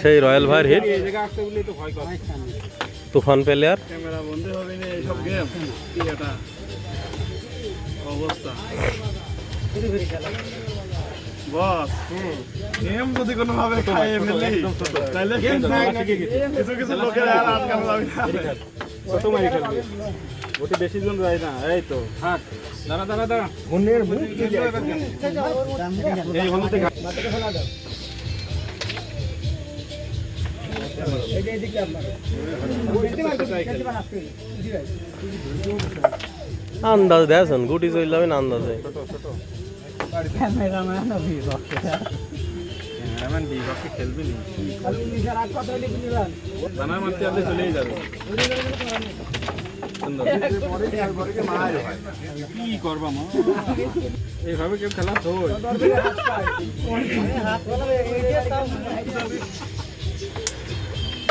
সেই রয়্যাল ভাইয়ের হিট এই জায়গা আসতে বলেই তো ভয় করে। তুফান প্লেয়ার। ক্যামেরা বন্ধ হবে না এইসব গেম কি এটা অবস্থা। বস। গেম যদি কোনো ভাবে খাইয়ে ফেলি তাহলে কিছু? কিছু লোকের আর আটকানো যাবে না কত মারি খেলবে ওটি বেশি জন যায় না এই তো দাঁড়া দাঁড়া দাঁড়া। এই হলুদে আন্দাজ দেখছেন গুটি চলে যাবে না? আন্দাজে। কি করবা মা? এইভাবে কেউ খেলা তো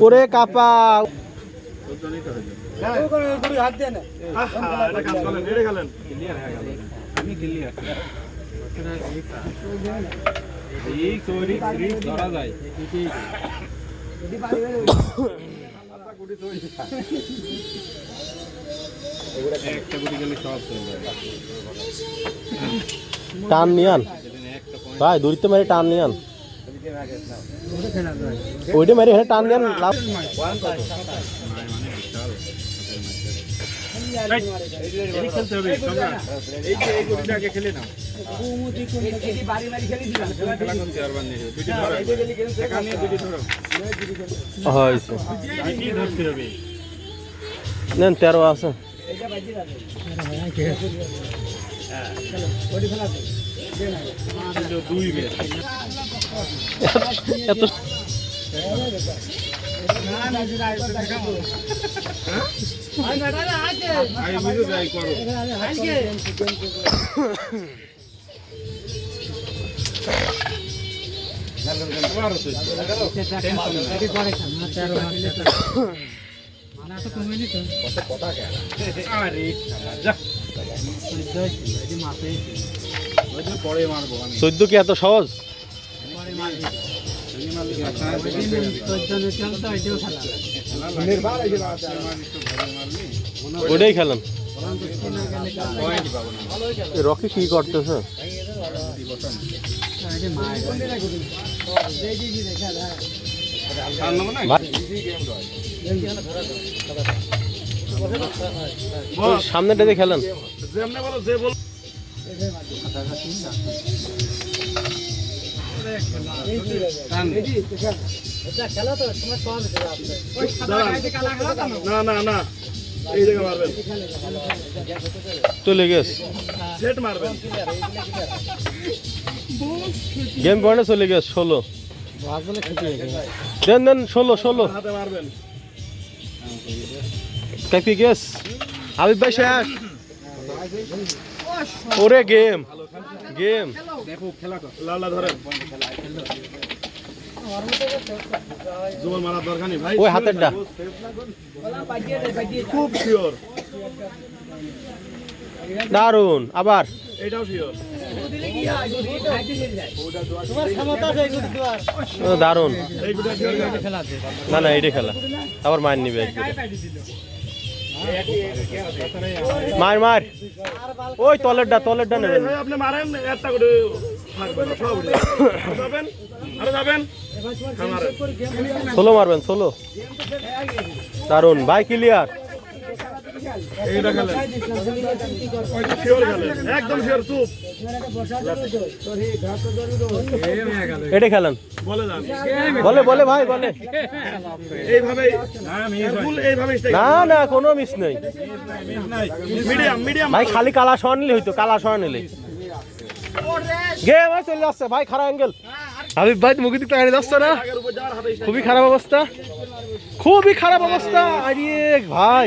ওরে কাপা। করলেন, এটা খেলেন। এই চোরি ধরা যায়। একটা গুটি গেলে সব টান নিয়ান। ভাই দূরিতে মেরে টান নিয়ান। ওইটা মেরে টান নিয়ান লাভ খেলতে হবে। এই যে এই গুটিটা আগে খেলে নাও নেন তেরো আছে এত চোদ্দ কি এত সহজ? ওইটাই খেলাম। রকি কি করতেছে? ওই সামনেটাতে খেলেন। না না না। এই জায়গা মারবেন। চলে গেছে সেট মারবেন। গেম পয়েন্টে চলে গেছে ষোলো। দেন দেন ষোলো ষোলো। হাতে মারবেন। কাপি গেস। হাবিব ভাই শেষ। ওরে গেম গেম। দেখো খেলা কর। লালা ধরেন। জোর মারার দরকার নেই ভাই ওই হাতেরটা। খুব শিওর। দারুণ আবার। এটাও শিওর। দারুণ না না এইটা খেলা। আবার মার নিবে মার মার। ওই তলের ডা নেবেন ডা আপনি মারেন একটা করে হ্যাঁ, ষোলো মারবেন ষোলো দারুণ ভাই ক্লিয়ার এইটা খেলেন। একদম শিওর চুপ। এটা খেলেন। বলে যান বলে বলে ভাই বলে। এইভাবে না না কোনো মিস নেই। Medium medium. ভাই খালি কালা শোয়া নিলে হইতো কালা শোয়া নিলে গে ভাই চলে যাচ্ছে ভাই খারাপ অ্যাঙ্গেল হাবিব ভাই মুখে দিকে তাকানি যাচ্ছে না? খুবই খারাপ অবস্থা। খুবই খারাপ অবস্থা। আরে ভাই।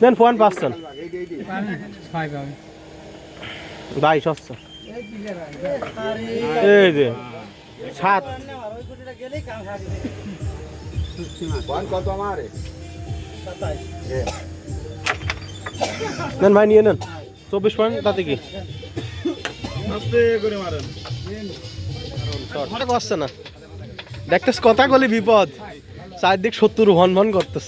দেন পয়েন্ট পাচ্ছেন। ভাই, সস্তা। এই যে, সাত। নেন ভাই, নিয়ে নেন। চব্বিশ পয়েন্ট, তাতে কি? করছে না। দেখতেছ, কথা কলি বিপদ। চারদিক সত্তর ভন ভন করতেছ।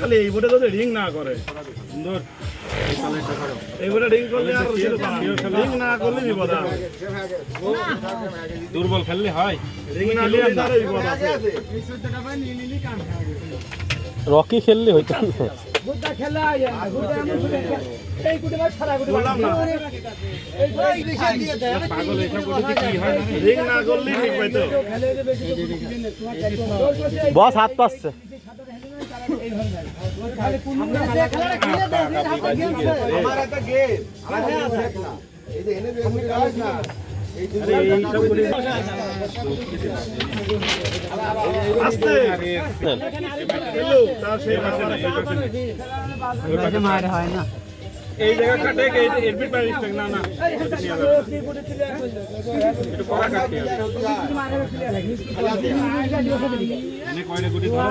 খালি এই বোটে যদি রিং না করে সুন্দর। এই বোটে রিং করলে আর রিং না। করলে বিপদ আছে দুর্বল খেললে হয়। রিং না করলে তার বিপদ আছে। রকি খেললে হইতো না। বললাম না। পাগল এসব করতে কি হয় রিং না করলে ঠিক পাইতো বস হাত পাচ্ছে। আমার একটা গেম। আছে। না এই যে এনে দিয়ে কাজ না। সেই পাশে নাই। এই জায়গা কাটে এই এরবিট পাই স্টেক না না একটু কড়া কাটতে হবে এনে কয়টা গুটি ধরো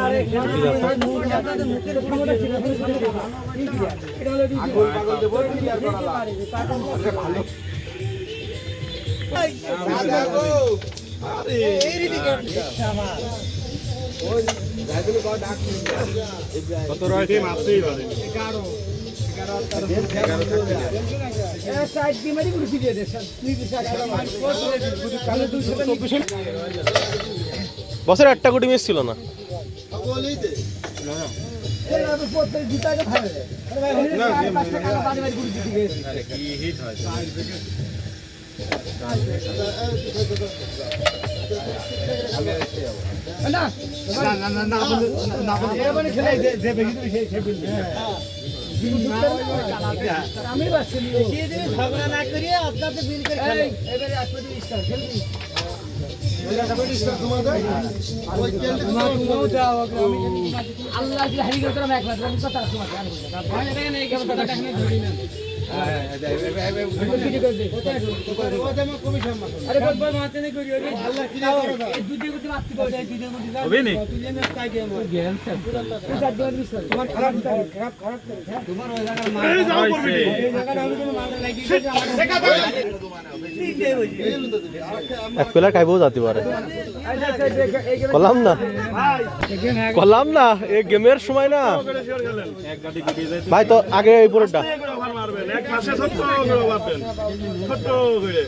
আগুন পাগল দেবো ক্লিয়ার করালাম ভালো কত রয়েছে মারতেই পারে বছর একটা কোটি মিস ছিল না কি হিট হয় হবে নি। এই যাও করবি এক প্লেয়ার খাইবও যেতে পারে। করলাম না? করলাম না, এই গেমের সময় না। এক ভাই, তো আগে এই পুরোটা মারবেন। এক পাশে ছোট্ট করে মারবেন। ছোট্ট করে।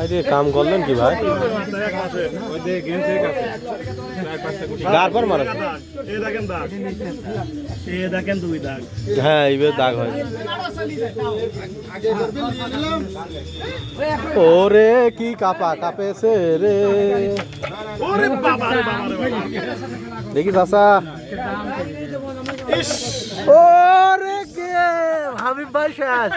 আরে কাম করলেন কি ভাই? এক পাশে ওই যে গেম থেকে আছে। চার পাঁচটা গুটি গার পর মারা। দাগ, এই দেখেন দাগ। এই দেখেন দুই দাগ। হ্যাঁ এইবার দাগ হয়। ওরে কি কাপা কাপেছে রে। ওরে বাবা রে বাবা রে বাবা। দেখি চাচা ওরে হাবিব ভাই শেষ